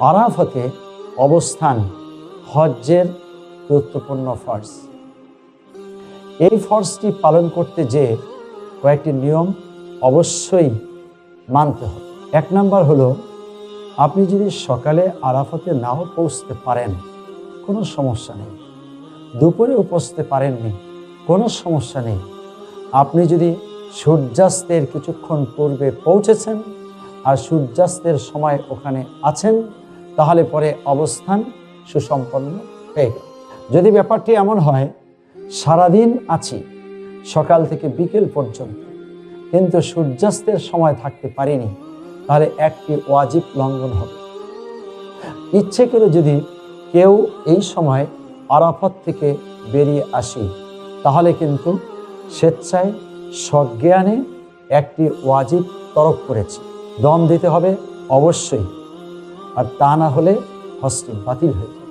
আরাফতে অবস্থান হজ্জের গুরুত্বপূর্ণ ফর্স এই ফর্সটি পালন করতে যে কয়েকটি নিয়ম অবশ্যই মানতে হবে। এক নম্বর হলো, আপনি যদি সকালে আরাফাতে নাও পৌঁছতে পারেন, কোনো সমস্যা নেই। দুপুরে পৌঁছতে পারেননি, কোনো সমস্যা নেই। আপনি যদি সূর্যাস্তের কিছুক্ষণ পূর্বে পৌঁছেছেন আর সূর্যাস্তের সময় ওখানে আছেন তাহলে পরে অবস্থান সুসম্পন্ন হয়ে গেল। যদি ব্যাপারটি এমন হয়, সারাদিন আছি, সকাল থেকে বিকেল পর্যন্ত, কিন্তু সূর্যাস্তের সময় থাকতে পারিনি, তাহলে একটি ওয়াজিব লঙ্ঘন হবে। ইচ্ছে করে যদি কেউ এই সময় আরাফত থেকে বেরিয়ে আসি, তাহলে কিন্তু স্বেচ্ছায় সজ্ঞানে একটি ওয়াজিব তরক করেছি। দম দিতে হবে অবশ্যই। আর তা না হলে হস্ত বাতিল হয়ে যাবে